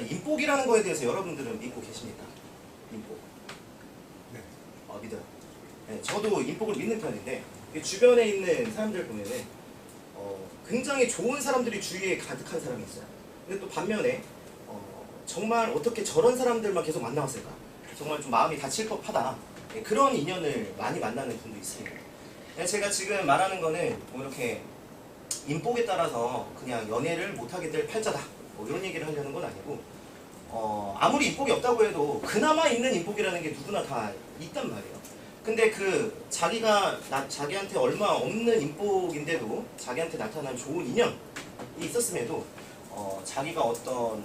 자, 인복이라는 거에 대해서 여러분들은 믿고 계십니까? 인복. 네. 어, 믿어요. 네, 저도 인복을 믿는 편인데 이 주변에 있는 사람들 보면은 어, 굉장히 좋은 사람들이 주위에 가득한 사람이 있어요. 근데 또 반면에 어, 정말 어떻게 저런 사람들만 계속 만나왔을까? 정말 좀 마음이 다칠 법하다. 네, 그런 인연을 많이 만나는 분도 있습니다. 네, 제가 지금 말하는 거는 뭐 이렇게 인복에 따라서 그냥 연애를 못하게 될 팔자다. 뭐 이런 얘기를 하려는 건 아니고 어, 아무리 인복이 없다고 해도 그나마 있는 인복이라는 게 누구나 다 있단 말이에요. 근데 그 자기가 나, 자기한테 얼마 없는 인복인데도 자기한테 나타난 좋은 인연이 있었음에도 어, 자기가 어떤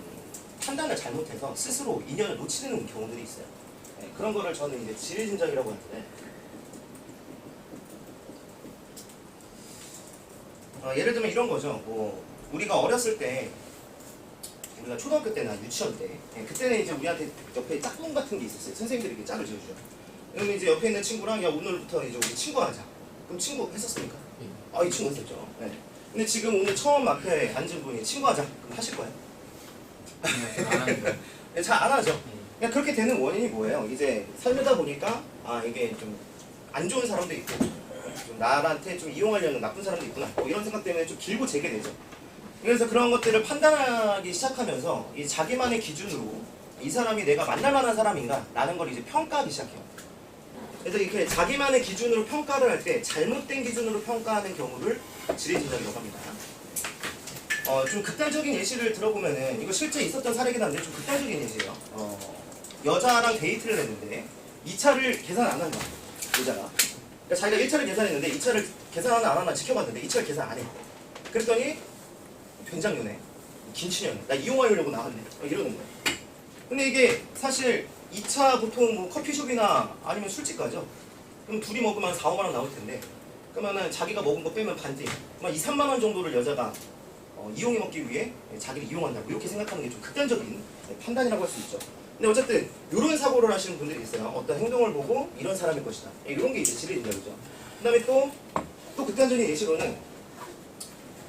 판단을 잘못해서 스스로 인연을 놓치는 경우들이 있어요. 네, 그런 거를 저는 이제 지뢰진작이라고 하는데 어, 예를 들면 이런 거죠. 뭐 우리가 어렸을 때 우리가 초등학교 때나 유치원 때 예, 그때는 이제 우리한테 옆에 짝꿍 같은 게 있었어요. 선생님들이 이렇게 짝을 지어주죠. 그러면 이제 옆에 있는 친구랑 야 오늘부터 이제 우리 친구하자. 그럼 친구 했었습니까? 아 이 친구 했었죠. 네. 근데 지금 오늘 처음 앞에 앉은 분이 친구하자. 그럼 하실 거예요? 안 하는데. 네, 잘안 하죠. 그냥 그렇게 되는 원인이 뭐예요? 이제 살다 보니까 아 이게 좀 안 좋은 사람도 있고 좀 나한테 좀 이용하려는 나쁜 사람도 있구나 뭐 이런 생각 때문에 좀 길고 재게 되죠. 그래서 그런 것들을 판단하기 시작하면서 이 자기만의 기준으로 이 사람이 내가 만날 만한 사람인가 라는 걸 이제 평가하기 시작해요. 그래서 이렇게 자기만의 기준으로 평가를 할 때 잘못된 기준으로 평가하는 경우를 지뢰진작이라고 합니다. 어, 좀 극단적인 예시를 들어보면은 이거 실제 있었던 사례긴 한데 좀 극단적인 예시예요. 어, 여자랑 데이트를 했는데 2차를 계산 안한 거야. 여자가. 그러니까 자기가 1차를 계산했는데 2차를 계산 하나 안 하나 지켜봤는데 2차를 계산 안 해. 그랬더니 된장녀네. 김치녀네. 나 이용하려고 나왔네. 막 이러는 거야. 근데 이게 사실 2차 보통 뭐 커피숍이나 아니면 술집 가죠. 그럼 둘이 먹으면 4, 5만 원 나올 텐데 그러면은 자기가 먹은 거 빼면 반띵. 막 2, 3만 원 정도를 여자가 어, 이용해 먹기 위해 자기를 이용한다고 이렇게 생각하는 게 좀 극단적인 네, 판단이라고 할 수 있죠. 근데 어쨌든 이런 사고를 하시는 분들이 있어요. 어떤 행동을 보고 이런 사람일 것이다. 예, 이런 게 이제 지뢰진작이죠. 그 다음에 또 또 극단적인 예시로는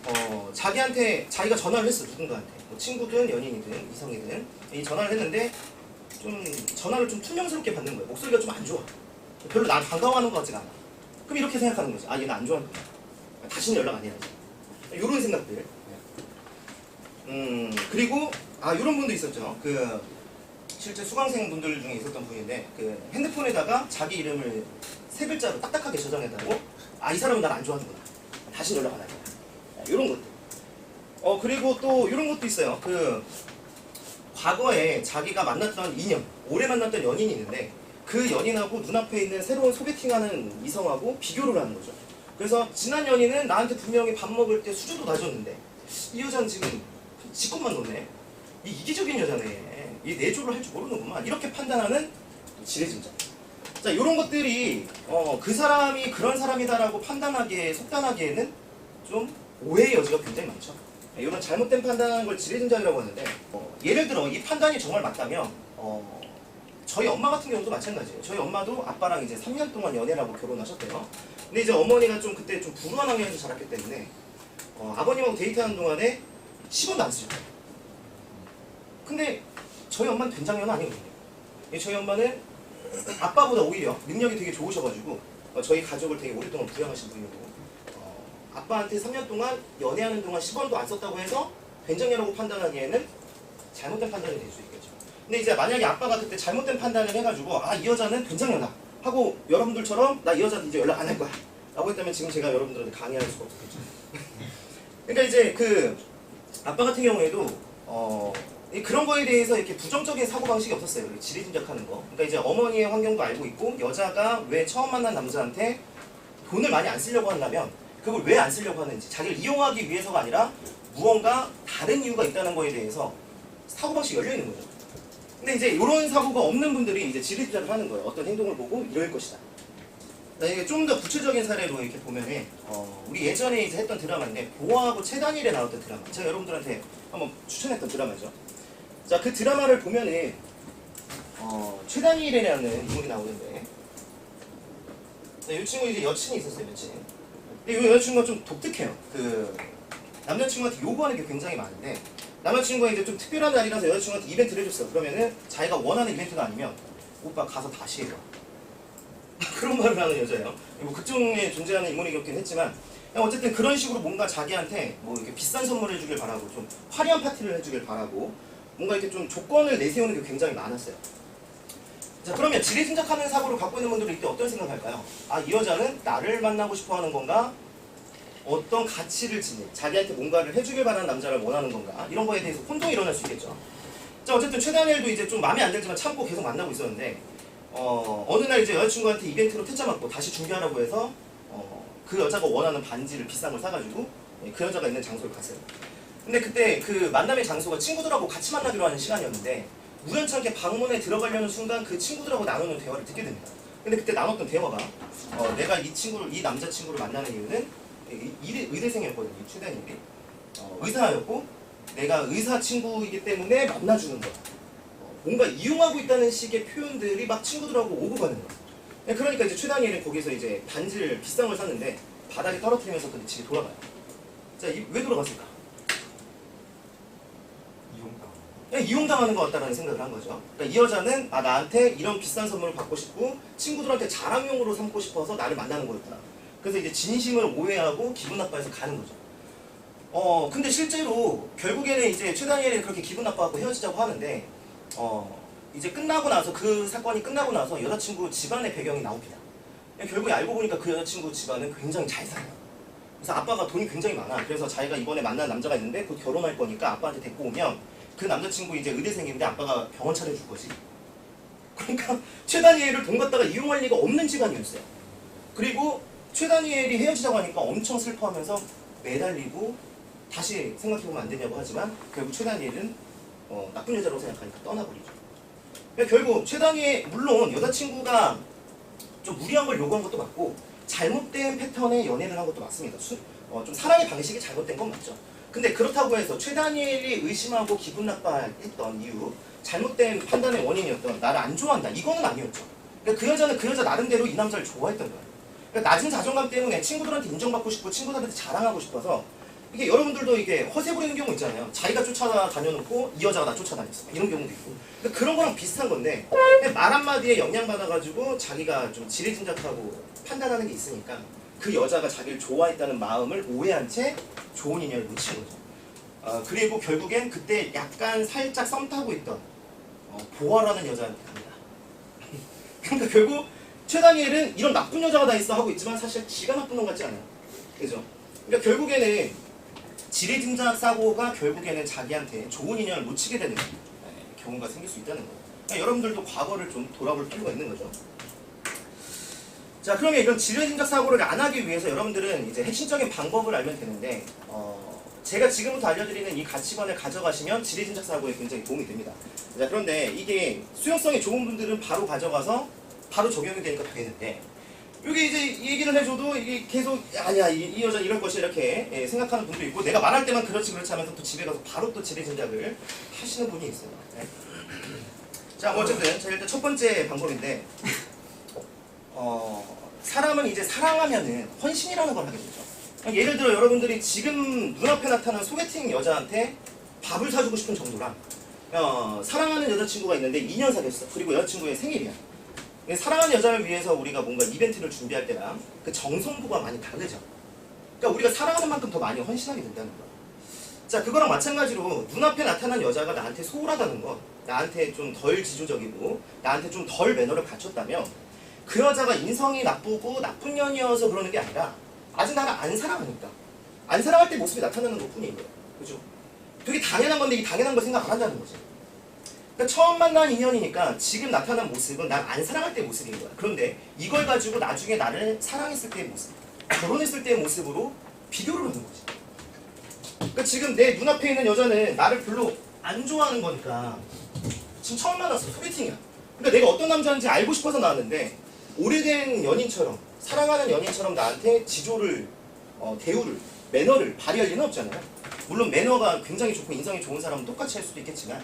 어, 자기한테 자기가 전화를 했어 누군가한테 뭐 친구든 연인이든 이성이든 이 전화를 했는데 좀 전화를 좀 투명스럽게 받는 거예요. 목소리가 좀 안 좋아. 별로 나 반가워하는 것 같지가 않아. 그럼 이렇게 생각하는 거지. 아 얘가 안 좋아하는구나. 다시는 연락 안 해야지. 이런 생각들. 음 그리고 아 이런 분도 있었죠. 그 실제 수강생 분들 중에 있었던 분인데 그 핸드폰에다가 자기 이름을 세 글자로 딱딱하게 저장했다고 아 이 사람은 날 안 좋아하는구나. 다시 연락 안 할 거야. 이런 것들. 어 그리고 또 이런 것도 있어요. 그 과거에 자기가 만났던 인연, 오래 만났던 연인이 있는데 그 연인하고 눈앞에 있는 새로운 소개팅하는 이성하고 비교를 하는 거죠. 그래서 지난 연인은 나한테 분명히 밥 먹을 때 수저도 놔줬는데 이 여자는 지금 지 것만 놓네. 이 이기적인 여자네. 이 내조를 할 줄 모르는구만. 이렇게 판단하는 지뢰진자. 자, 이런 것들이 어, 그 사람이 그런 사람이다라고 판단하기에 속단하기에는 좀 오해의 여지가 굉장히 많죠. 네, 이런 잘못된 판단하는 걸 지뢰진작이라고 하는데 어, 예를 들어 이 판단이 정말 맞다면 어, 저희 엄마 같은 경우도 마찬가지예요. 저희 엄마도 아빠랑 이제 3년 동안 연애를 하고 결혼하셨대요. 근데 이제 어머니가 좀 그때 좀 불우한 환경에서 자랐기 때문에 어, 아버님하고 데이트하는 동안에 10원도 안 쓰셨대요. 근데 저희 엄마는 된장녀는 아니거든요. 예, 저희 엄마는 아빠보다 오히려 능력이 되게 좋으셔가지고 어, 저희 가족을 되게 오랫동안 부양하신 분이고 어, 아빠한테 3년 동안 연애하는 동안 10원도 안 썼다고 해서 된장녀라고 판단하기에는 잘못된 판단이 될 수 있겠죠. 근데 이제 만약에 아빠가 그때 잘못된 판단을 해가지고 아 이 여자는 된장녀다 하고 여러분들처럼 나 이 여자한테 이제 연락 안 할 거야 라고 했다면 지금 제가 여러분들한테 강의할 수가 없었겠죠. 그러니까 이제 그 아빠 같은 경우에도 어 이- 그런 거에 대해서 이렇게 부정적인 사고 방식이 없었어요. 그 지리짐작하는 거. 그러니까 이제 어머니의 환경도 알고 있고 여자가 왜 처음 만난 남자한테 돈을 많이 안 쓰려고 한다면 그걸 왜 안 쓰려고 하는지 자기를 이용하기 위해서가 아니라 무언가 다른 이유가 있다는 거에 대해서 사고 방식이 열려 있는 거죠. 근데 이제 이런 사고가 없는 분들이 이제 지리짐작을 하는 거예요. 어떤 행동을 보고 이럴 것이다. 좀더 구체적인 사례로 이렇게 보면은 어, 우리 예전에 이제 했던 드라마인데 보아하고 최단일에 나왔던 드라마. 제가 여러분들한테 한번 추천했던 드라마죠. 자, 그 드라마를 보면은 어, 최단일이라는 인물이 나오는데 네, 이 친구 이제 여친이 있었어요, 여친. 근데 이 여자친구가 좀 독특해요. 그 남자친구한테 요구하는 게 굉장히 많은데 남자친구가 이제 좀 특별한 날이라서 여자친구한테 이벤트를 해줬어. 그러면은 자기가 원하는 이벤트가 아니면 오빠 가서 다시 해봐. 그런 말을 하는 여자예요. 뭐 극중에 존재하는 인물이긴 했지만 어쨌든 그런 식으로 뭔가 자기한테 뭐 이렇게 비싼 선물을 해주길 바라고 좀 화려한 파티를 해주길 바라고 뭔가 이렇게 좀 조건을 내세우는 게 굉장히 많았어요. 자 그러면 지레 짐작하는 사고를 갖고 있는 분들은 이때 어떤 생각할까요? 아 이 여자는 나를 만나고 싶어하는 건가? 어떤 가치를 지닌 자기한테 뭔가를 해주길 바라는 남자를 원하는 건가? 이런 거에 대해서 혼동이 일어날 수 있겠죠. 자 어쨌든 최다니엘도 이제 좀 마음에 안 들지만 참고 계속 만나고 있었는데 어, 어느 날 이제 여자친구한테 이벤트로 퇴짜 맞고 다시 준비하라고 해서 어, 그 여자가 원하는 반지를 비싼 걸 사가지고 예, 그 여자가 있는 장소를 갔어요. 근데 그때 그 만남의 장소가 친구들하고 같이 만나기로 하는 시간이었는데 우연찮게 방문에 들어가려는 순간 그 친구들하고 나누는 대화를 듣게 됩니다. 근데 그때 나눴던 대화가 어, 내가 이 친구를 이 남자 친구를 만나는 이유는 이- 이- 의대생이었거든요. 이 최대님이 어, 의사였고 내가 의사 친구이기 때문에 만나주는 거야. 어, 뭔가 이용하고 있다는 식의 표현들이 막 친구들하고 오고 가는 거야. 네, 그러니까 이제 최다니엘은 거기서 이제 반지를 비싼 걸 샀는데 바닥에 떨어뜨리면서 근데 집에 돌아가요. 자, 이- 왜 돌아갔을까? 그냥 이용당하는 것 같다라는 생각을 한 거죠. 그러니까 이 여자는 아 나한테 이런 비싼 선물을 받고 싶고 친구들한테 자랑용으로 삼고 싶어서 나를 만나는 거였구나. 그래서 이제 진심을 오해하고 기분 나빠해서 가는 거죠. 어 근데 실제로 결국에는 이제 최다니엘이 그렇게 기분 나빠하고 헤어지자고 하는데 어 이제 끝나고 나서 그 사건이 끝나고 나서 여자친구 집안의 배경이 나옵니다. 결국에 알고 보니까 그 여자친구 집안은 굉장히 잘 살아요. 그래서 아빠가 돈이 굉장히 많아. 그래서 자기가 이번에 만난 남자가 있는데 곧 결혼할 거니까 아빠한테 데리고 오면 그 남자친구 이제 의대생인데 아빠가 병원 차려줄 거지. 그러니까 최다니엘을 돈 갖다가 이용할 리가 없는 집안이었어요. 그리고 최다니엘이 헤어지자고 하니까 엄청 슬퍼하면서 매달리고 다시 생각해보면 안 되냐고 하지만 결국 최다니엘은 어, 나쁜 여자라고 생각하니까 떠나버리죠. 그러니까 결국 최다니엘 물론 여자친구가 좀 무리한 걸 요구한 것도 맞고 잘못된 패턴의 연애를 한 것도 맞습니다. 수- 어, 좀 사랑의 방식이 잘못된 건 맞죠. 근데 그렇다고 해서 최다니엘이 의심하고 기분 나빠했던 이유, 잘못된 판단의 원인이었던 나를 안 좋아한다. 이거는 아니었죠. 그러니까 그 여자는 그 여자 나름대로 이 남자를 좋아했던 거예요. 그러니까 낮은 자존감 때문에 친구들한테 인정받고 싶고 친구들한테 자랑하고 싶어서 이게 여러분들도 이게 허세 부리는 경우 있잖아요. 자기가 쫓아다녀놓고 이 여자가 나 쫓아다녔어. 이런 경우도 있고. 그러니까 그런 거랑 비슷한 건데 말 한마디에 영향받아가지고 자기가 좀 지레짐작하고 판단하는 게 있으니까 그 여자가 자기를 좋아했다는 마음을 오해한 채 좋은 인연을 놓친 거죠. 어, 그리고 결국엔 그때 약간 살짝 썸 타고 있던 어, 보아라는 여자한테 갑니다. 그러니까 결국 최다니엘은 이런 나쁜 여자가 다 있어 하고 있지만 사실 지가 나쁜 놈 같지 않아요. 그죠? 그러니까 결국에는 지레짐작 사고가 결국에는 자기한테 좋은 인연을 놓치게 되는 네, 경우가 생길 수 있다는 거예요. 그러니까 여러분들도 과거를 좀 돌아볼 필요가 있는 거죠. 자, 그러면 이런 지레짐작 사고를 안 하기 위해서 여러분들은 이제 핵심적인 방법을 알면 되는데, 어, 제가 지금부터 알려드리는 이 가치관을 가져가시면 지레짐작 사고에 굉장히 도움이 됩니다. 자, 그런데 이게 수용성이 좋은 분들은 바로 가져가서 바로 적용이 되니까 되는데, 여기 이제 이 얘기를 해줘도 이게 계속 아니야 이, 이 여자 이럴 것이 이렇게 예, 생각하는 분도 있고 내가 말할 때만 그렇지 그렇지 하면서 또 집에 가서 바로 또 지레짐작을 하시는 분이 있어요. 네. 자, 뭐 어쨌든 자 일단 첫 번째 방법인데 어, 사람은 이제 사랑하면은 헌신이라는 걸 하게 되죠. 예를 들어 여러분들이 지금 눈앞에 나타난 소개팅 여자한테 밥을 사주고 싶은 정도랑 어, 사랑하는 여자친구가 있는데 2년 사귀었어. 그리고 여자친구의 생일이야. 사랑하는 여자를 위해서 우리가 뭔가 이벤트를 준비할 때랑 그 정성도가 많이 다르죠. 그러니까 우리가 사랑하는 만큼 더 많이 헌신하게 된다는 거야. 자, 그거랑 마찬가지로 눈앞에 나타난 여자가 나한테 소홀하다는 것, 나한테 좀 덜 지조적이고, 나한테 좀 덜 매너를 갖췄다면, 그 여자가 인성이 나쁘고 나쁜 년이어서 그러는 게 아니라, 아직 나를 안 사랑하니까. 안 사랑할 때 모습이 나타나는 것 거예요. 그죠? 되게 당연한 건데, 이 당연한 걸 생각 안 한다는 거지. 그러니까 처음 만난 인연이니까 지금 나타난 모습은 난 안 사랑할 때 모습인 거야. 그런데 이걸 가지고 나중에 나를 사랑했을 때의 모습, 결혼했을 때의 모습으로 비교를 하는 거지. 그러니까 지금 내 눈앞에 있는 여자는 나를 별로 안 좋아하는 거니까 지금 처음 만났어 소개팅이야. 그러니까 내가 어떤 남자인지 알고 싶어서 나왔는데 오래된 연인처럼 사랑하는 연인처럼 나한테 지조를 어, 대우를 매너를 발휘할 리는 없잖아요. 물론 매너가 굉장히 좋고 인성이 좋은 사람은 똑같이 할 수도 있겠지만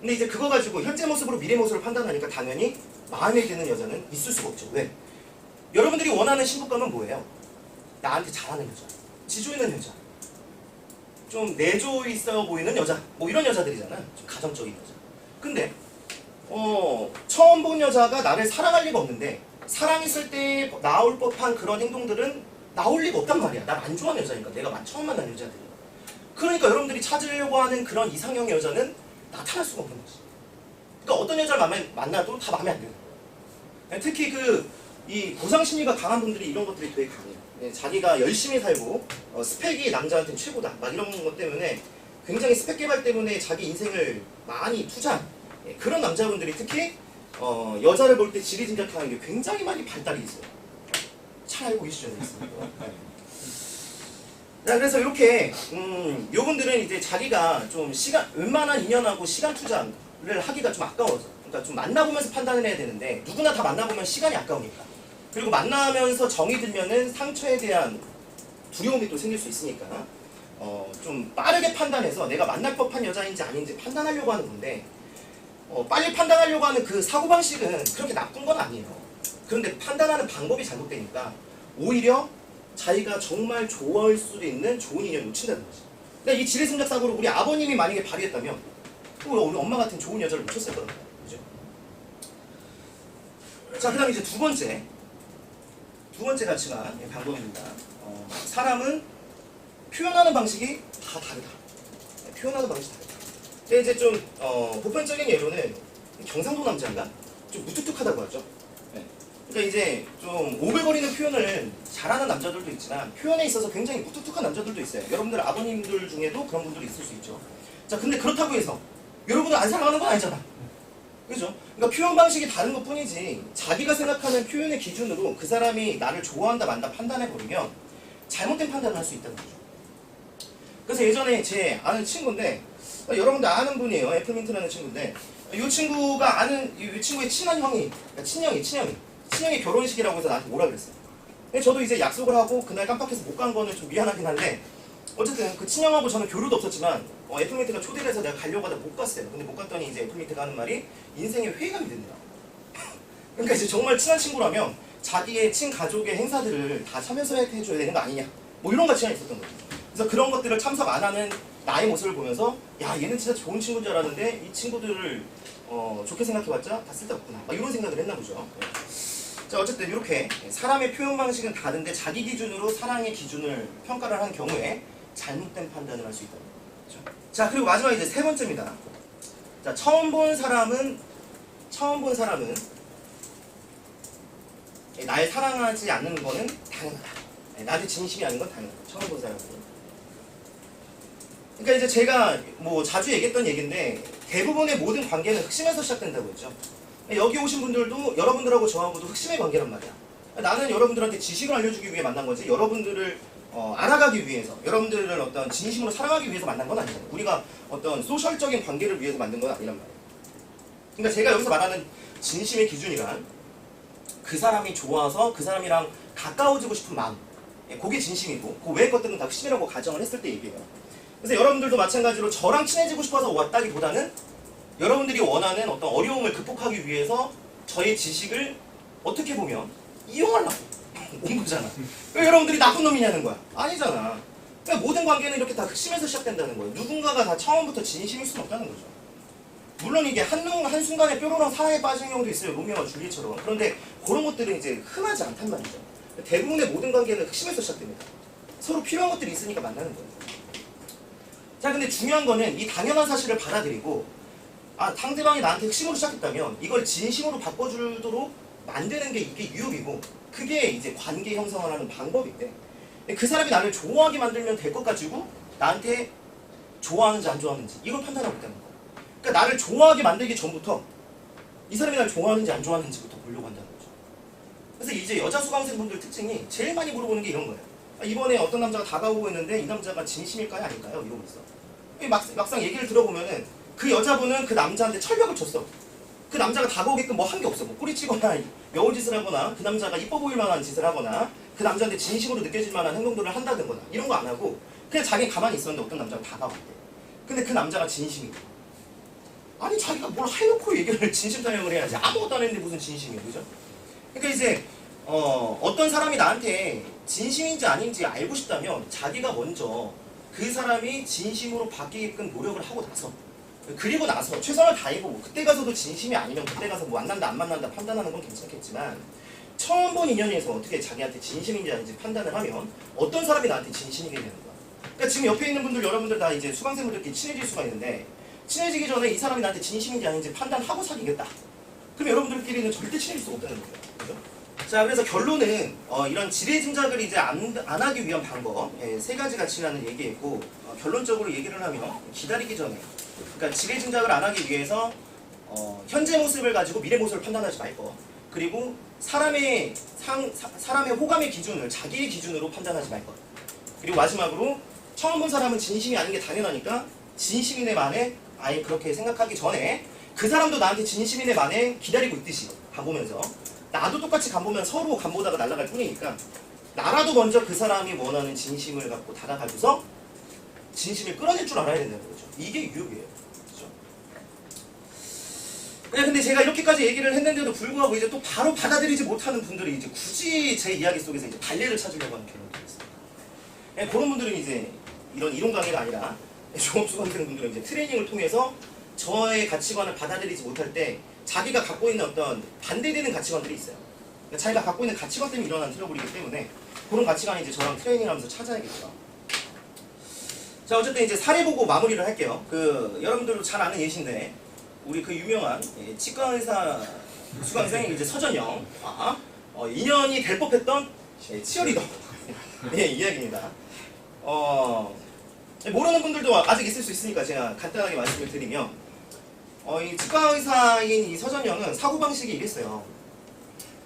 근데 이제 그거 가지고 현재 모습으로 미래 모습을 판단하니까 당연히 마음에 드는 여자는 있을 수가 없죠. 왜? 여러분들이 원하는 신부감은 뭐예요? 나한테 잘하는 여자, 지조 있는 여자. 좀 내조 있어 보이는 여자 뭐 이런 여자들이잖아 좀 가정적인 여자 근데 어 처음 본 여자가 나를 사랑할 리가 없는데 사랑했을 때 나올 법한 그런 행동들은 나올 리가 없단 말이야. 날안 좋아하는 여자니까. 내가 만- 처음 만난 여자들이. 그러니까 여러분들이 찾으려고 하는 그런 이상형의 여자는 나타날 수가 없는 거지. 그러니까 어떤 여자를 만나- 만나도 다 마음에 안 드는 거야. 특히 그 이 보상 심리가 강한 분들이 이런 것들이 되게 강해요. 예, 자기가 열심히 살고 어, 스펙이 남자한테는 최고다. 막 이런 것 때문에 굉장히 스펙 개발 때문에 자기 인생을 많이 투자한 예, 그런 남자분들이 특히 어, 여자를 볼 때 지리짐작하는 게 굉장히 많이 발달이 있어요. 잘 알고 계시죠, 있습니다. 자, 그래서 이렇게 음, 요분들은 이제 자기가 좀 시간 웬만한 인연하고 시간 투자를 하기가 좀 아까워서 그러니까 좀 만나보면서 판단을 해야 되는데 누구나 다 만나보면 시간이 아까우니까 그리고 만나면서 정이 들면은 상처에 대한 두려움이 또 생길 수 있으니까 어, 좀 빠르게 판단해서 내가 만날 법한 여자인지 아닌지 판단하려고 하는 건데 어, 빨리 판단하려고 하는 그 사고방식은 그렇게 나쁜 건 아니에요. 그런데 판단하는 방법이 잘못되니까 오히려 자기가 정말 좋아할 수도 있는 좋은 인연을 놓친다는 거지. 그러니까 이 지레승작 사고를 우리 아버님이 만약에 발휘했다면 또 우리 엄마 같은 좋은 여자를 놓쳤을 말이야. 그죠? 자, 그 다음에 이제 두 번째. 두 번째 가치관, 예, 방법입니다. 어, 사람은 표현하는 방식이 다 다르다. 네, 표현하는 방식이 다르다. 근데 이제 좀, 어, 보편적인 예로는 경상도 남자인가? 좀 무뚝뚝하다고 하죠. 네. 그러니까 이제 좀 오글거리는 표현을 잘하는 남자들도 있지만 표현에 있어서 굉장히 무뚝뚝한 남자들도 있어요. 여러분들 아버님들 중에도 그런 분들이 있을 수 있죠. 자, 근데 그렇다고 해서 여러분을 안 사랑하는 건 아니잖아. 그죠? 그러니까 표현 방식이 다른 것 뿐이지 자기가 생각하는 표현의 기준으로 그 사람이 나를 좋아한다 만다 판단해버리면 잘못된 판단을 할 수 있다는 거죠. 그래서 예전에 제 아는 친구인데 어, 여러분들 아는 분이에요. 애플민트라는 친구인데 이 친구가 아는 이 친구의 친한 형이 그러니까 친형이 친형이 친형이 결혼식이라고 해서 나한테 오라 그랬어요. 근데 저도 이제 약속을 하고 그날 깜빡해서 못 간 거는 좀 미안하긴 한데 어쨌든 그 친형하고 저는 교류도 없었지만 어, 애플민트가 초대를 해서 내가 가려고 하다 못 갔어요. 근데 못 갔더니 이제 애플민트가 하는 말이 인생의 회의감이 된다. 그러니까 이제 정말 친한 친구라면 자기의 친가족의 행사들을 다 참여서 해줘야 되는 거 아니냐. 뭐 이런 가치가 있었던 거죠. 그래서 그런 것들을 참석 안 하는 나의 모습을 보면서 야 얘는 진짜 좋은 친구인 줄 알았는데 이 친구들을 어, 좋게 생각해봤자 다 쓸데없구나. 막 이런 생각을 했나 보죠. 네. 자 어쨌든 이렇게 사람의 표현 방식은 다른데 자기 기준으로 사랑의 기준을 평가를 하는 경우에 잘못된 판단을 할 수 있다. 그렇죠? 자 그리고 마지막 이제 세 번째입니다. 자 처음 본 사람은 처음 본 사람은 날 사랑하지 않는 거는 당연하다. 네, 나한테 진심이 아닌 건 당연하다. 처음 본 사람은. 그러니까 이제 제가 뭐 자주 얘기했던 얘기인데 대부분의 모든 관계는 흑심에서 시작된다고 했죠. 여기 오신 분들도 여러분들하고 저하고도 흑심의 관계란 말이야. 나는 여러분들한테 지식을 알려주기 위해 만난 거지 여러분들을 어, 알아가기 위해서 여러분들을 어떤 진심으로 사랑하기 위해서 만난 건 아니잖아. 우리가 어떤 소셜적인 관계를 위해서 만든 건 아니란 말이야. 그러니까 제가 여기서 말하는 진심의 기준이란 그 사람이 좋아서 그 사람이랑 가까워지고 싶은 마음. 예, 그게 진심이고 그 외의 것들은 다 흑심이라고 가정을 했을 때 얘기해요. 그래서 여러분들도 마찬가지로 저랑 친해지고 싶어서 왔다기보다는 여러분들이 원하는 어떤 어려움을 극복하기 위해서 저의 지식을 어떻게 보면 이용하려고 온 거잖아. 왜 여러분들이 나쁜 놈이냐는 거야? 아니잖아. 그러니까 모든 관계는 이렇게 다 흑심에서 시작된다는 거예요. 누군가가 다 처음부터 진심일 수는 없다는 거죠. 물론 이게 한눈 한순간에 뾰로롱 사랑에 빠진 경우도 있어요. 로미오와 줄리엣처럼. 그런데 그런 것들은 이제 흔하지 않단 말이죠. 대부분의 모든 관계는 흑심에서 시작됩니다. 서로 필요한 것들이 있으니까 만나는 거예요. 자, 근데 중요한 거는 이 당연한 사실을 받아들이고 아, 상대방이 나한테 흑심으로 시작했다면 이걸 진심으로 바꿔주도록 만드는 게 이게 유혹이고 그게 이제 관계 형성을 하는 방법인데 그 사람이 나를 좋아하게 만들면 될 것 가지고 나한테 좋아하는지 안 좋아하는지 이걸 판단하고 있다는 거야. 그러니까 나를 좋아하게 만들기 전부터 이 사람이 나를 좋아하는지 안 좋아하는지부터 보려고 한다는 거죠. 그래서 이제 여자 수강생분들 특징이 제일 많이 물어보는 게 이런 거예요. 아, 이번에 어떤 남자가 다가오고 있는데 이 남자가 진심일까요 아닐까요? 이러고 있어. 이 막, 막상 얘기를 들어보면은 그 여자분은 그 남자한테 철벽을 쳤어. 그 남자가 다가오게끔 뭐 한 게 없어. 뭐 뿌리치거나 여우짓을 하거나 그 남자가 이뻐 보일 만한 짓을 하거나 그 남자한테 진심으로 느껴질 만한 행동들을 한다든가 이런 거 안 하고 그냥 자기는 가만히 있었는데 어떤 남자가 다가왔대. 근데 그 남자가 진심이고 아니 자기가 뭘 해놓고 얘기를 진심 타령을 해야지 아무것도 안 했는데 무슨 진심이야 그죠? 그러니까 이제 어, 어떤 사람이 나한테 진심인지 아닌지 알고 싶다면 자기가 먼저 그 사람이 진심으로 바뀌게끔 노력을 하고 나서 그리고 나서 최선을 다해보고 그때 가서도 진심이 아니면 그때 가서 뭐 만난다 안 만난다 판단하는 건 괜찮겠지만 처음 본 인연에서 어떻게 자기한테 진심인지 아닌지 판단을 하면 어떤 사람이 나한테 진심이게 되는 거야. 그러니까 지금 옆에 있는 분들 여러분들 다 이제 수강생분들끼리 친해질 수가 있는데 친해지기 전에 이 사람이 나한테 진심인지 아닌지 판단하고 사귀겠다. 그럼 여러분들끼리는 절대 친해질 수가 없다는 거예요. 그죠? 자, 그래서 결론은 어, 이런 지뢰 짐작을 이제 안, 안 하기 위한 방법 예, 세 가지 가치라는 얘기했고 어, 결론적으로 얘기를 하면 기다리기 전에 그러니까 지뢰 짐작을 안 하기 위해서 어, 현재 모습을 가지고 미래 모습을 판단하지 말 것. 그리고 사람의 상, 사, 사람의 호감의 기준을 자기의 기준으로 판단하지 말 것. 그리고 마지막으로 처음 본 사람은 진심이 아닌 게 당연하니까 진심이네 만에 아예 그렇게 생각하기 전에 그 사람도 나한테 진심이네 만에 기다리고 있듯이 간 보면서 나도 똑같이 간 보면 서로 간 보다가 날아갈 뿐이니까 나라도 먼저 그 사람이 원하는 진심을 갖고 다가가줘서 진심을 끌어낼 줄 알아야 된다는 거죠. 이게 유혹이에요. 그렇죠? 네, 근데 제가 이렇게까지 얘기를 했는데도 불구하고 이제 또 바로 받아들이지 못하는 분들이 이제 굳이 제 이야기 속에서 이제 발레를 찾으려고 하는 경우도 있습니다. 네, 그런 분들은 이제 이런 이론 강의가 아니라 종합수강생 분들은 이제 트레이닝을 통해서 저의 가치관을 받아들이지 못할 때 자기가 갖고 있는 어떤 반대되는 가치관들이 있어요. 그러니까 자기가 갖고 있는 가치관 때문에 일어난 트러블이기 때문에 그런 가치관이 이제 저랑 트레이닝하면서 찾아야겠죠. 자 어쨌든 이제 사례 보고 마무리를 할게요. 그 여러분들도 잘 아는 예시인데 우리 그 유명한 예, 치과 의사 수강생 이제 서전영 아, 어, 인연이 될 법했던 예, 치어리더 예, 이야기입니다. 어, 모르는 분들도 아직 있을 수 있으니까 제가 간단하게 말씀을 드리면 어, 이 치과 의사인 이 서전영은 사고 방식이 이랬어요.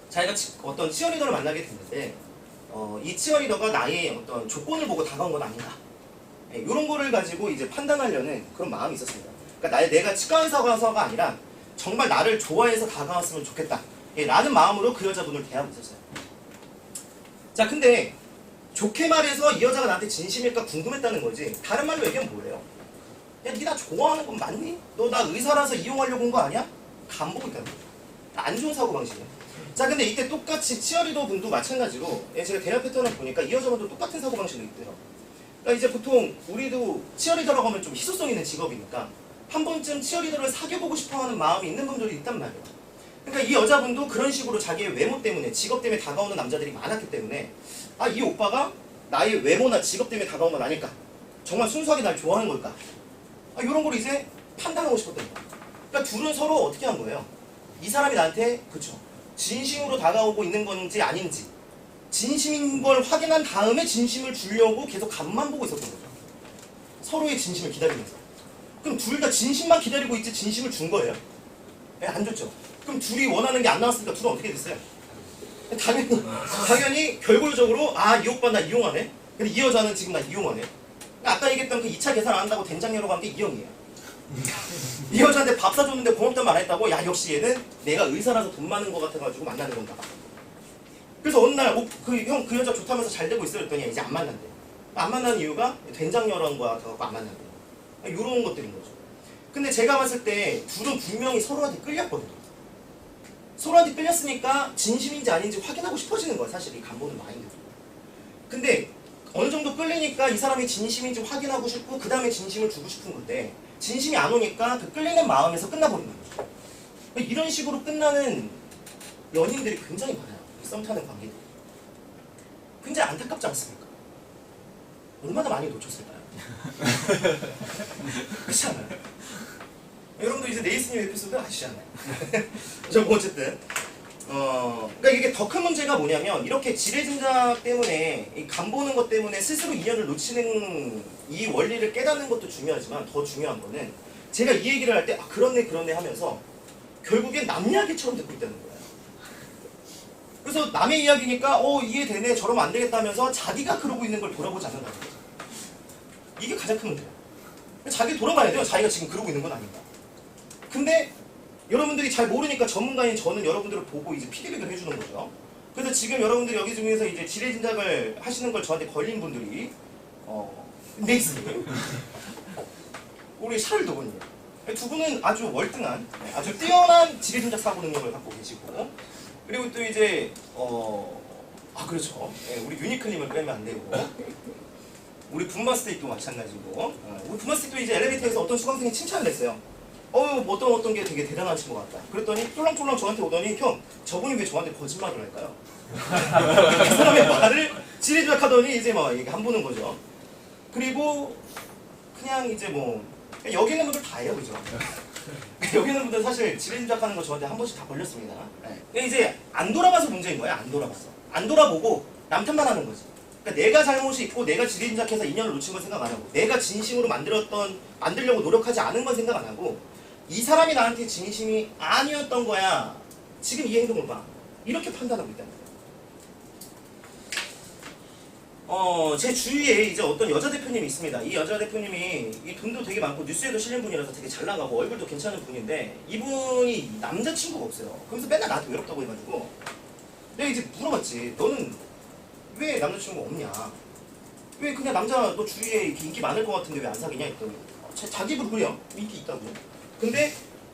자기가 치- 어떤 치어리더를 만나게 됐는데 어, 이 치어리더가 나의 어떤 조건을 보고 다가온 건 아닌가. 이런 거를 가지고 이제 판단하려는 그런 마음이 있었습니다. 그러니까 나의 내가 치과 의사가서가 아니라 정말 나를 좋아해서 다가왔으면 좋겠다. 예, 라는 마음으로 그 여자분을 대하고 있었어요. 자, 근데 좋게 말해서 이 여자가 나한테 진심일까 궁금했다는 거지. 다른 말로 얘기하면 뭐예요? 야, 니나 좋아하는 건 맞니? 너 나 의사라서 이용하려고 온 거 아니야? 간 보고 있다는 거죠. 안 좋은 사고방식이에요. 자, 근데 이때 똑같이 치어리더 분도 마찬가지로 예, 제가 대화 패턴을 보니까 이 여자분도 똑같은 사고방식이 있대요. 그러니까 이제 보통 우리도 치어리더라고 하면 좀 희소성 있는 직업이니까 한 번쯤 치어리더를 사귀어보고 싶어하는 마음이 있는 분들이 있단 말이에요. 그러니까 이 여자분도 그런 식으로 자기의 외모 때문에 직업 때문에 다가오는 남자들이 많았기 때문에 아 이 오빠가 나의 외모나 직업 때문에 다가온 건 아닐까? 정말 순수하게 날 좋아하는 걸까? 아 이런 걸 이제 판단하고 싶었던 거야. 그러니까 둘은 서로 어떻게 한 거예요? 이 사람이 나한테 그쵸 진심으로 다가오고 있는 건지 아닌지 진심인 걸 확인한 다음에 진심을 주려고 계속 간만 보고 있었던 거죠. 서로의 진심을 기다리면서. 그럼 둘 다 진심만 기다리고 있지 진심을 준 거예요? 예, 안 줬죠. 그럼 둘이 원하는 게 안 나왔으니까 둘은 어떻게 됐어요? 당연히 당연히 결과적으로 아 이 오빠 나 이용하네. 근데 이 여자는 지금 나 이용하네. 아까 얘기했던 그 2차 계산 안 한다고 된장녀로 간게이 여자한테 밥 사줬는데 고맙단 말 안 했다고 야 역시 얘는 내가 의사라서 돈 많은 거 같아가지고 만나는 건가 봐. 그래서 어느 날그형 그 여자 좋다면서 잘 되고 있어 그랬더니 이제 안 만난대. 안 만나는 이유가 된장녀라는 거야 갖고 안 만난대. 이런 것들인 거죠. 근데 제가 봤을 때 둘은 분명히 서로한테 끌렸거든요. 서로한테 끌렸으니까 진심인지 아닌지 확인하고 싶어지는 거야 사실 이 간보는 마인드. 근데 어느 정도 끌리니까 이 사람이 진심인지 확인하고 싶고 그 다음에 진심을 주고 싶은 건데 진심이 안 오니까 그 끌리는 마음에서 끝나버리는 거죠. 이런 식으로 끝나는 연인들이 굉장히 많아요. 이썸 타는 관계들. 굉장히 안타깝지 않습니까? 얼마나 많이 놓쳤을까요? 그렇지 않아요? 여러분도 이제 네이스님 에피소드 아시잖아요. 저뭐 어쨌든 어 그러니까 이게 더 큰 문제가 뭐냐면 이렇게 지뢰진작 때문에 이 간보는 것 때문에 스스로 인연을 놓치는 이 원리를 깨닫는 것도 중요하지만 더 중요한 거는 제가 이 얘기를 할 때 아 그렇네 그렇네 하면서 결국엔 남 이야기처럼 듣고 있다는 거예요. 그래서 남의 이야기니까 어 이해되네 저러면 안 되겠다 하면서 자기가 그러고 있는 걸 돌아보지 않는다는 거죠. 이게 가장 큰 문제예요. 자기 돌아봐야 돼요. 자기가 지금 그러고 있는 건 아닌가. 근데 여러분들이 잘 모르니까 전문가인 저는 여러분들을 보고 이제 피드백을 해주는 거죠. 그래서 지금 여러분들이 여기 중에서 이제 지뢰 진작을 하시는 걸 저한테 걸린 분들이 어 네이스님, 우리 샤를도군님 두 분은 아주 월등한, 네, 아주 뛰어난 지뢰 진작 사고 능력을 갖고 계시고 그리고 또 이제 어 아 그렇죠. 예, 우리 유니클님을 빼면 안 되고 우리 분마스테이도 마찬가지고 어, 우리 분마스테이도 이제 엘리베이터에서 어떤 수강생이 칭찬을 했어요. 어, 뭐 어떤 어떤 게 되게 대단하신 것 같다. 그랬더니 쫄랑쫄랑 저한테 오더니 형, 저분이 왜 저한테 거짓말을 할까요? 그 사람의 말을 지리지락하더니 이제 막 얘기 한 보는 거죠. 그리고 그냥 이제 뭐 여기 있는 분들 다예요, 그죠? 여기 있는 분들 사실 지리지락하는 거 저한테 한 번씩 다 걸렸습니다. 네. 이제 안 돌아봐서 문제인 거예요. 안 돌아봤어. 안 돌아보고 남 탓만 하는 거지. 그러니까 내가 잘못이 있고 내가 지리지락해서 인연을 놓친 건 생각 안 하고 내가 진심으로 만들었던 만들려고 노력하지 않은 건 생각 안 하고 이 사람이 나한테 진심이 아니었던 거야. 지금 이 행동을 봐. 이렇게 판단하고 있다는 거예요. 어, 제 주위에 이제 어떤 여자 대표님이 있습니다. 이 여자 대표님이 이 돈도 되게 많고 뉴스에도 실린 분이라서 되게 잘 나가고 얼굴도 괜찮은 분인데 이분이 남자친구가 없어요. 그러면서 맨날 나한테 외롭다고 해가지고 내가 이제 물어봤지. 너는 왜 남자친구 없냐? 왜 그냥 남자 너 주위에 인기 많을 것 같은데 왜 안 사귀냐 했더니 어, 자, 자기 그래요. 인기 있다고. 근데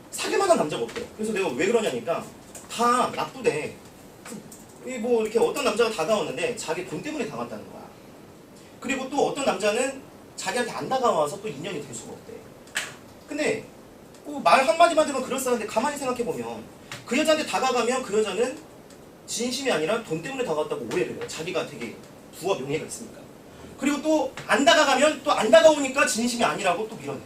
사귈만한 남자가 없대. 그래서 내가 왜 그러냐니까 다 나쁘대. 이뭐 이렇게 어떤 남자가 다가오는데 자기 돈 때문에 다가왔다는 거야. 그리고 또 어떤 남자는 자기한테 안 다가와서 또 인연이 될 수가 없대. 근데 뭐 말 한마디만 들으면 그럴싸한데 가만히 생각해 보면 그 여자한테 다가가면 그 여자는 진심이 아니라 돈 때문에 다가왔다고 오해를 해요. 자기가 되게 부와 명예가 있으니까. 그리고 또 안 다가가면 또 안 다가오니까 진심이 아니라고 또 밀어내.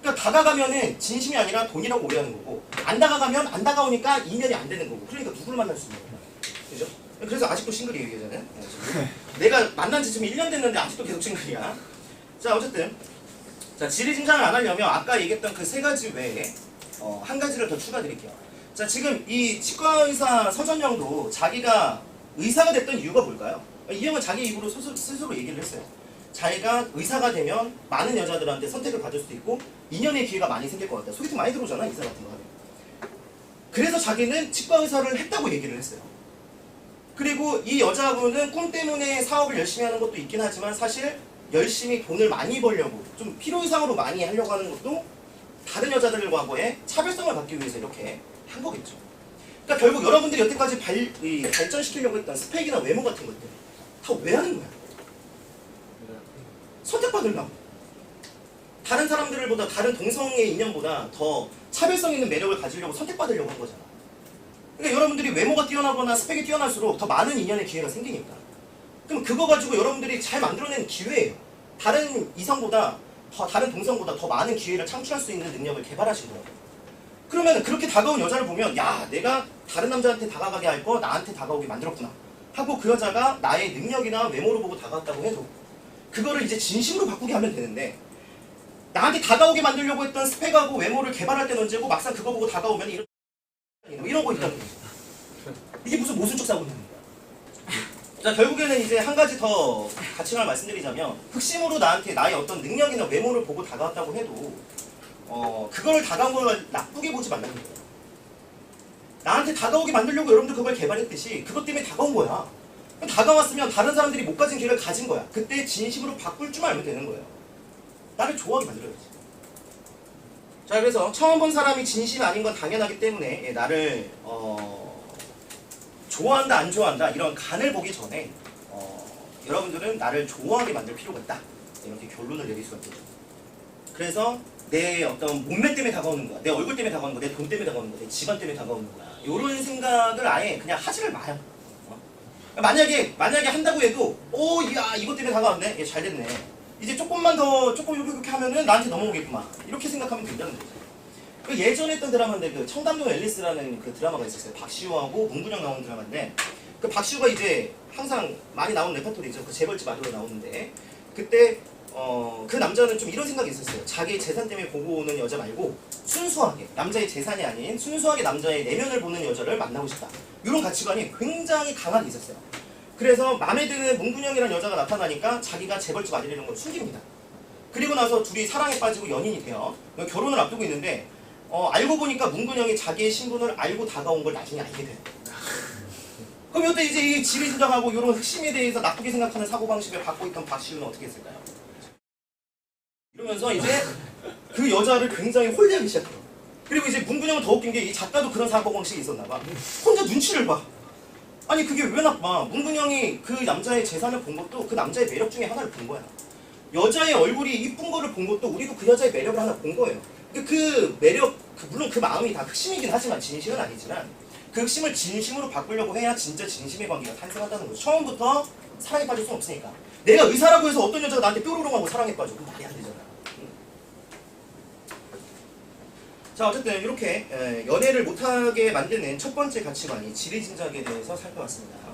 그러니까 다가가면은 진심이 아니라 돈이라고 오해하는 거고 안 다가가면 안 다가오니까 인연이 안 되는 거고 그러니까 누구를 만날 수 있는 거야. 그죠? 그래서 아직도 싱글이에요, 이 여자는. 네. 내가 만난 지 지금 1년 됐는데 아직도 계속 싱글이야. 자, 어쨌든 자, 지리짐작을 안 하려면 아까 얘기했던 그 세 가지 외에 어, 한 가지를 더 추가드릴게요. 자, 지금 이 치과 의사 서전영도 자기가 의사가 됐던 이유가 뭘까요? 이 형은 자기 입으로 스스로, 스스로 얘기를 했어요. 자기가 의사가 되면 많은 여자들한테 선택을 받을 수도 있고 인연의 기회가 많이 생길 것 같다. 소개팅 많이 들어오잖아, 의사 같은 거 하면. 그래서 자기는 치과 의사를 했다고 얘기를 했어요. 그리고 이 여자분은 꿈 때문에 사업을 열심히 하는 것도 있긴 하지만 사실 열심히 돈을 많이 벌려고 좀 필요 이상으로 많이 하려고 하는 것도 다른 여자들과의 차별성을 받기 위해서 이렇게 한 거겠죠. 그러니까 결국 여러분들이 여태까지 발, 이, 발전시키려고 했던 스펙이나 외모 같은 것들 다 왜 하는 거야? 선택받으려고. 다른 사람들보다 다른 동성의 인연보다 더 차별성 있는 매력을 가지려고 선택받으려고 한 거잖아. 그러니까 여러분들이 외모가 뛰어나거나 스펙이 뛰어날수록 더 많은 인연의 기회가 생기니까. 그럼 그거 가지고 여러분들이 잘 만들어낸 기회예요. 다른 이성보다 더 다른 동성보다 더 많은 기회를 창출할 수 있는 능력을 개발하신 거예요. 그러면 그렇게 다가온 여자를 보면 야 내가 다른 남자한테 다가가게 할 거 나한테 다가오게 만들었구나 하고 그 여자가 나의 능력이나 외모를 보고 다가왔다고 해도 그거를 이제 진심으로 바꾸게 하면 되는데 나한테 다가오게 만들려고 했던 스펙하고 외모를 개발할 때는 언제고 막상 그거 보고 다가오면 이런 뭐 이런 거 있다는 거죠. 이게 무슨 모순적 사고냐. 자 결국에는 이제 한 가지 더 가치관을 말씀드리자면 흑심으로 나한테 나의 어떤 능력이나 외모를 보고 다가왔다고 해도 어 그걸 다가온 걸 나쁘게 보지 말라는 거예요. 나한테 다가오게 만들려고 여러분들 그걸 개발했듯이 그것 때문에 다가온 거야. 다가왔으면 다른 사람들이 못 가진 길을 가진 거야. 그때 진심으로 바꿀 줄 알면 되는 거예요. 나를 좋아하게 만들어야지. 자 그래서 처음 본 사람이 진심이 아닌 건 당연하기 때문에 예, 나를 어, 좋아한다 안 좋아한다 이런 간을 보기 전에 어, 여러분들은 나를 좋아하게 만들 필요가 있다 이렇게 결론을 내릴 수가 있죠. 그래서 내 어떤 몸매 때문에 다가오는 거야, 내 얼굴 때문에 다가오는 거야, 내 돈 때문에 다가오는 거야, 내 집안 때문에 다가오는 거야. 이런 생각을 아예 그냥 하지를 마요. 어? 만약에 만약에 한다고 해도 오야 이것 때문에 다가왔네, 얘잘 됐네. 이제 조금만 더 조금 이렇게 하면은 나한테 넘어오겠구만. 이렇게 생각하면 된다는 거죠. 그 예전에 했던 드라마인데 그 청담동 앨리스라는 그 드라마가 있었어요. 박시우하고 문근영 나오는 드라마인데 그 박시우가 이제 항상 많이 나오는 레퍼토리죠. 그 재벌집 아들로 나오는데 그때 어, 그 남자는 좀 이런 생각이 있었어요. 자기 재산 때문에 보고 오는 여자 말고 순수하게 남자의 재산이 아닌 순수하게 남자의 내면을 보는 여자를 만나고 싶다. 이런 가치관이 굉장히 강하게 있었어요. 그래서 마음에 드는 문근영이라는 여자가 나타나니까 자기가 재벌집 아들이라는 걸 숨깁니다. 그리고 나서 둘이 사랑에 빠지고 연인이 돼요. 결혼을 앞두고 있는데 어, 알고 보니까 문근영이 자기의 신분을 알고 다가온 걸 나중에 알게 돼요. 그럼 이때 이제 이 지리 진정하고 이런 흑심에 대해서 나쁘게 생각하는 사고방식을 갖고 있던 박시우는 어떻게 했을까요? 이러면서 이제 그 여자를 굉장히 홀대하기 시작해요. 그리고 이제 문근영은 더 웃긴 게 이 작가도 그런 사고방식이 있었나 봐. 혼자 눈치를 봐. 아니 그게 왜 나빠? 문근영이 그 남자의 재산을 본 것도 그 남자의 매력 중에 하나를 본 거야. 여자의 얼굴이 이쁜 거를 본 것도 우리도 그 여자의 매력을 하나 본 거예요. 그, 그 매력, 그 물론 그 마음이 다 흑심이긴 하지만 진심은 아니지만 그 흑심을 진심으로 바꾸려고 해야 진짜 진심의 관계가 탄생한다는 거죠. 처음부터 사랑에 빠질 수는 없으니까. 내가 의사라고 해서 어떤 여자가 나한테 뾰로롱하고 사랑에 빠져. 그건 말이 안되잖아. 응. 자 어쨌든 이렇게 에, 연애를 못하게 만드는 첫 번째 가치관이 지리진작에 대해서 살펴봤습니다.